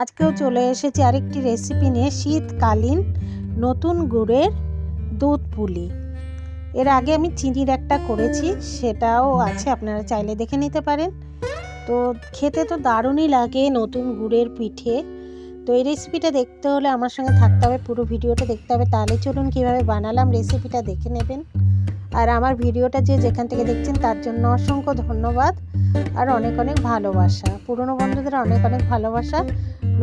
আজকেও চলে এসেছি আরেকটি রেসিপি নিয়ে শীতকালীন নতুন গুড়ের দুধ পুলি। এর আগে আমি চিনির একটা করেছি, সেটাও আছে, আপনারা চাইলে দেখে নিতে পারেন। তো খেতে তো দারুণই লাগে নতুন গুড়ের পিঠে। তো এই রেসিপিটা দেখতে হলে আমার সঙ্গে থাকতে হবে, পুরো ভিডিওটা দেখতে হবে। তাহলে চলুন কীভাবে বানালাম রেসিপিটা দেখে নেবেন। আর আমার ভিডিওটা যে যেখান থেকে দেখছেন, তার জন্য অসংখ্য ধন্যবাদ। আর অনেক অনেক ভালোবাসা। পুরনো বন্ধুদের অনেক অনেক ভালোবাসা।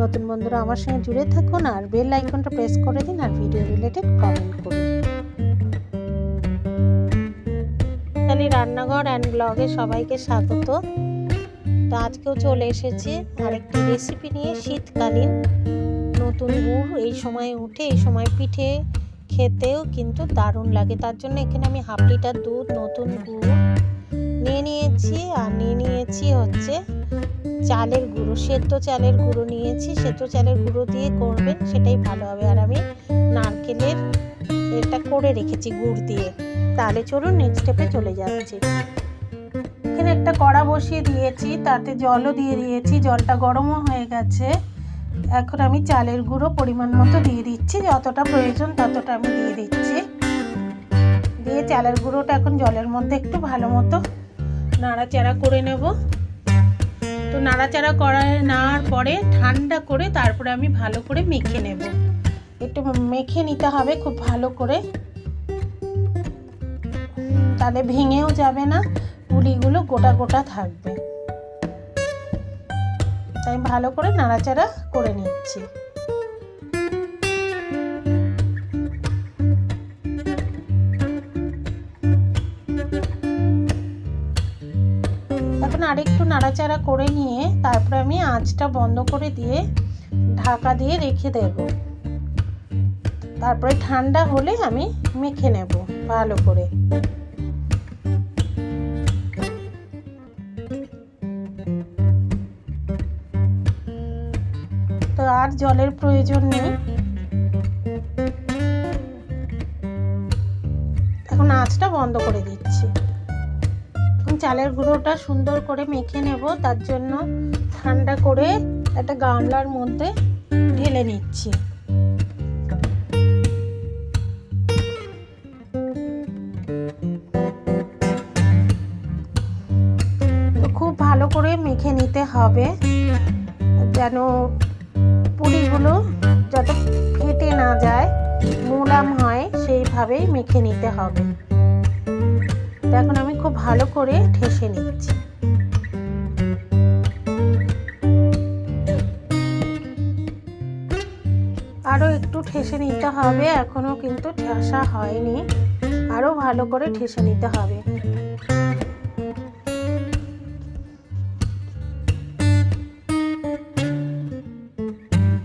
নতুন বন্ধুরা আমার সঙ্গে জুড়ে থাকুন আর বেল আইকনটা প্রেস করে দিন আর ভিডিও রিলেটেড কমেন্ট করুন। তাহলে রান্নাঘর অ্যান্ড ব্লগে সবাইকে স্বাগত। তো আজকেও চলে এসেছি আরেকটি রেসিপি নিয়ে শীতকালীন নতুন গুড় এই সময় উঠে, এই সময় পিঠে খেতেও কিন্তু দারুণ লাগে। তার জন্য এখানে আমি হাফ লিটার দুধ নতুন গুড় নিয়ে নিয়েছি। আর নিয়ে নিয়েছি হচ্ছে চালের গুঁড়ো, সেদ্ধ চালের গুঁড়ো নিয়েছি, সেদ্ধ চালের গুঁড়ো দিয়ে করবেন, সেটাই ভালো হবে। আর আমি নারকেলের এটা করে রেখেছি গুড় দিয়ে। তাহলে চলুন নেক্সট স্টেপে চলে যাচ্ছি। এখানে একটা কড়া বসিয়ে দিয়েছি, তাতে জলও দিয়ে দিয়েছি, জলটা গরমও হয়ে গেছে। এখন আমি চালের গুঁড়ো পরিমাণ মতো দিয়ে দিচ্ছি, যতটা প্রয়োজন ততটা আমি দিয়ে দিচ্ছি। দিয়ে চালের গুঁড়োটা এখন জলের মধ্যে একটু ভালো মতো নাড়াচাড়া করে নেব। তো নাড়াচাড়া করা নেওয়ার পরে ঠান্ডা করে তারপরে আমি ভালো করে মেখে নেব। একটু মেখে নিতে হবে খুব ভালো করে। তাহলে ভেঙেও যাবে না, পুলিগুলো গোটা গোটা থাকবে। তাই ভালো করে নাড়াচাড়া করে নিচ্ছি। আরেকটু নাড়াচাড়া করে নিয়ে তারপরে আমি আঁচটা বন্ধ করে দিয়ে ঢাকা দিয়ে রেখে দেব। তারপরে ঠান্ডা হলে আমি মেখে নেব ভালো করে। তো আর জলের প্রয়োজন নেই। এখন আঁচটা বন্ধ করে দিচ্ছি। চালের গুঁড়োটা সুন্দর করে মেখে নেব, তার জন্য ঠান্ডা করে একটা গামলার মধ্যে ঢেলে নিচ্ছি। খুব ভালো করে মেখে নিতে হবে, যেন পুরিগুলো যত ফেটে না যায়, মোলাম হয়, সেইভাবেই মেখে নিতে হবে। এখন আমি খুব ভালো করে ঠেসে নিচ্ছি। আরও একটু ঠেসে নিতে হবে এখনও কিন্তু ঠেসা হয়নি। আরও ভালো করে ঠেসে নিতে হবে।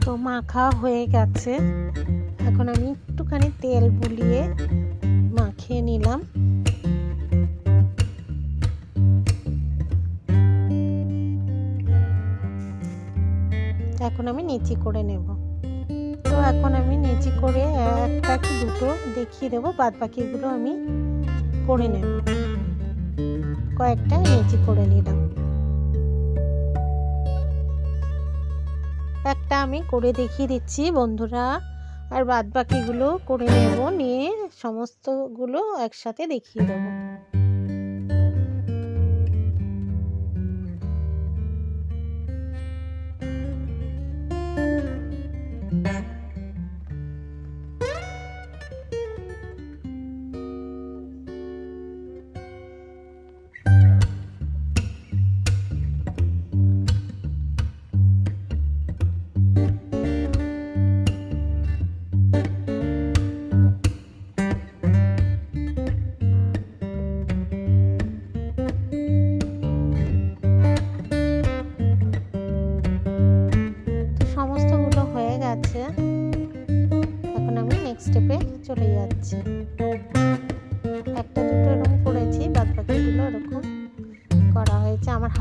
তো মাখা হয়ে গেছে। এখন আমি একটুখানি তেল বুলিয়ে এখন আমি নিচি করে নেব। তো এখন আমি নিচি করে একটা কি দুটো দেখিয়ে দেবো, বাদ বাকিগুলো আমি করে নেব। কয়েকটা নিচি করে নিলাম। একটা আমি করে দেখিয়ে দিচ্ছি বন্ধুরা, আর বাদ বাকিগুলো করে নেব, নিয়ে সমস্তগুলো একসাথে দেখিয়ে দেবো।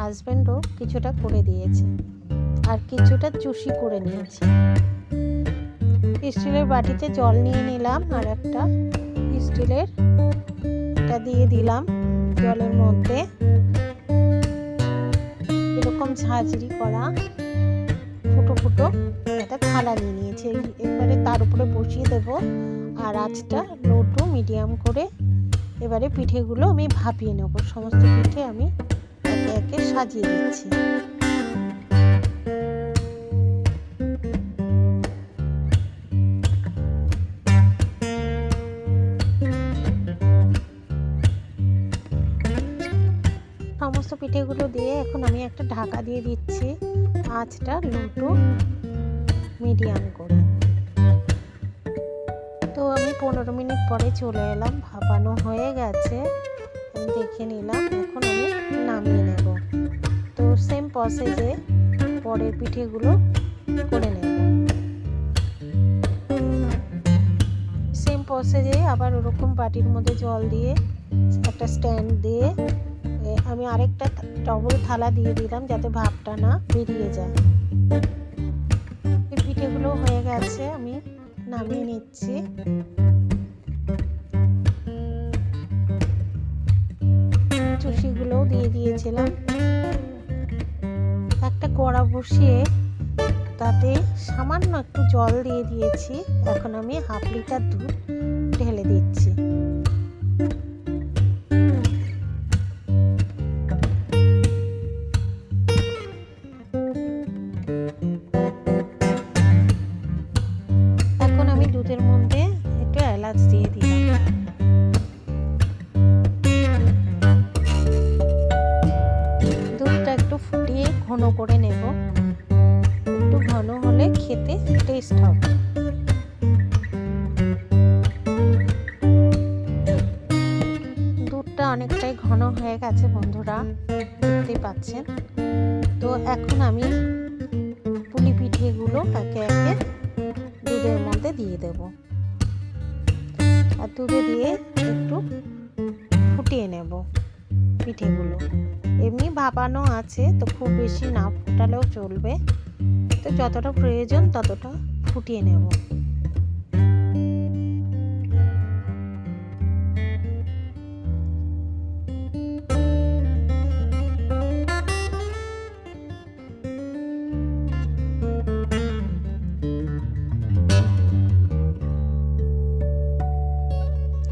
হাজব্যান্ডও কিছুটা করে দিয়েছে আর কিছুটা চুষি করে নিয়েছি। স্টিলের বাটিতে জল নিয়ে নিলাম আর একটা স্টিলের এটা দিয়ে দিলাম জলের মধ্যে। এরকম ঝাঁঝরি করা ফুটো ফুটো একটা থালা নিয়ে নিয়েছি। এবারে তার উপরে বসিয়ে দেব আর আঁচটা লো টু মিডিয়াম করে এবারে পিঠেগুলো আমি ভাপিয়ে নেব। সমস্ত পিঠে আমি একে একে সাজিয়ে দিচ্ছি। সমস্ত পিঠেগুলো দিয়ে এখন আমি একটা ঢাকা দিয়ে দিচ্ছি আঁচটা লুটু মিডিয়াম করে। তো আমি পনেরো মিনিট পরে চলে এলাম, ভাপানো হয়ে গেছে। দেখে নিলাম, এখন আমি নামিয়ে নেব। তো সেম প্রসেসে পরের পিঠেগুলো করে নেব। সেম প্রসেসে আবার ওরকম বাটির মধ্যে জল দিয়ে, একটা স্ট্যান্ড দিয়ে আমি আরেকটা ডবল থালা দিয়ে দিলাম যাতে ভাপটা না বেরিয়ে যায়। পিঠেগুলো হয়ে গেছে, আমি নামিয়ে নিচ্ছি। চুষিগুলোও দিয়ে দিয়েছিলাম। একটা কড়া বসিয়ে তাতে সামান্য একটু জল দিয়ে দিয়েছি। এখন আমি হাফ লিটার দুধ ঢেলে দিচ্ছি। ঘন করে নেব। একটু ঘন হলে খেতে টেস্ট হবে। দুধটা অনেকটাই ঘন হয়ে গেছে বন্ধুরা, দেখতেই পাচ্ছেন। তো এখন আমি পুলি পিঠেগুলো একে একে দুধের মধ্যে দিয়ে দেব। আর দুধে দিয়ে একটু ফুটিয়ে নেব পিঠেগুলো। এমনি ভাপানো আছে, তো খুব বেশি না ফুটালেও চলবে। তো যতটা প্রয়োজন ততটা ফুটিয়ে নেব।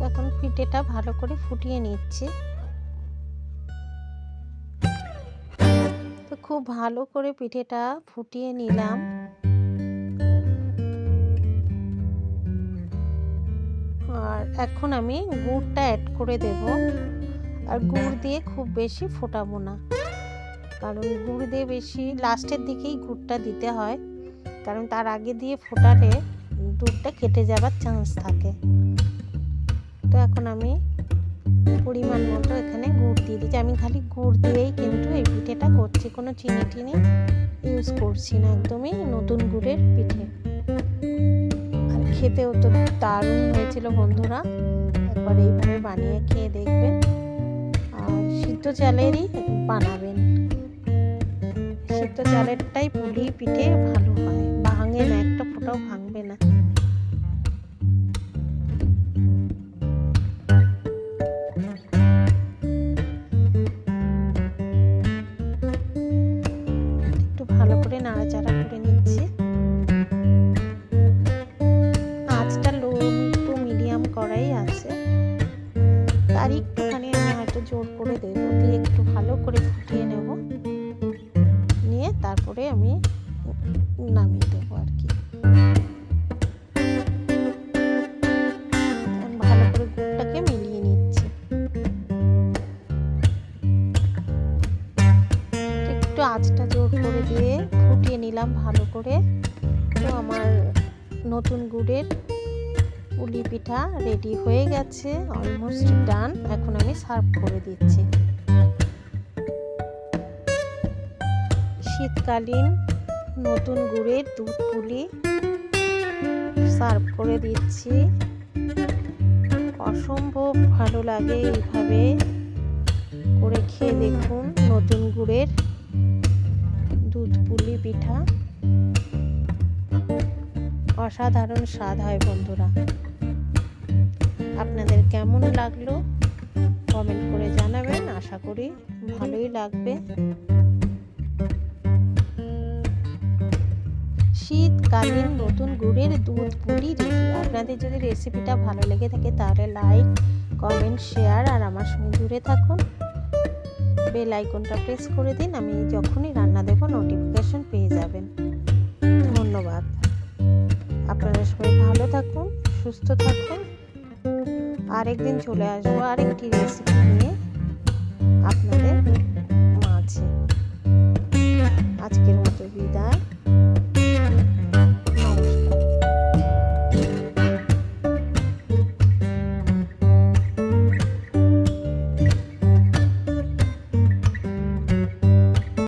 এখন পিঠেটা ভালো করে ফুটিয়ে নিচ্ছি। তো খুব ভালো করে পিঠেটা ফুটিয়ে নিলাম। আর এখন আমি গুড়টা অ্যাড করে দেব। আর গুড় দিয়ে খুব বেশি ফোটাবো না। কারণ গুড় দিয়ে বেশি লাস্টের দিকেই গুড়টা দিতে হয়। কারণ তার আগে দিয়ে ফোটালে দুধটা কেটে যাবার চান্স থাকে। তো এখন আমি পরিমাণ মতো এখানে গুড় দিয়ে দিচ্ছি আমি খালি গুড় দিয়েই কিন্তু এই পিঠেটা করছি। কোনো চিনি টিনি ইউজ করছি না একদমই নতুন গুড়ের পিঠে। আর খেতেও তো দারুণ হয়েছিল বন্ধুরা। একবার এইভাবে বানিয়ে খেয়ে দেখবেন। আর সিদ্ধ চালেরই বানাবেন। সিদ্ধ চালেরটাই পুলি পিঠে ভালো হয়। ভাঙে না, একটা ফোটাও ভাঙবে না। করে নাড়াচাড়া করে নিচ্ছি নতুন গুড়ের পুলি পিঠা রেডি হয়ে গেছে অলমোস্ট ডান এখন আমি সার্ভ করে দিচ্ছি। শীতকালীন নতুন গুড়ের দুধ পুলি সার্ভ করে দিচ্ছি। অসম্ভব ভালো লাগে এইভাবে করে খেয়ে দেখুন নতুন গুড়ের দুধ পুলি পিঠা। অসাধারণ স্বাদ হয় বন্ধুরা। আপনাদের কেমন লাগল? কমেন্ট করে জানাবেন। আশা করি ভালোই লাগবে। শীতকালীন নতুন গুড়ের দুধ পুলি রেডি আপনাদের যদি রেসিপিটা ভালো লেগে থাকে, তাহলে লাইক কমেন্ট শেয়ার আর আমার সঙ্গে জুড়ে থাকুন। বেল আইকনটা প্রেস করে দিন। আমি যখনই রান্না দেবো নোটিফিকেশন পেয়ে যাবেন। আপনারা সবাই ভালো থাকুন, সুস্থ থাকুন। আরেকদিন চলে আসব আরেকটি রেসিপি নিয়ে আপনাদের মাঝে। আজকের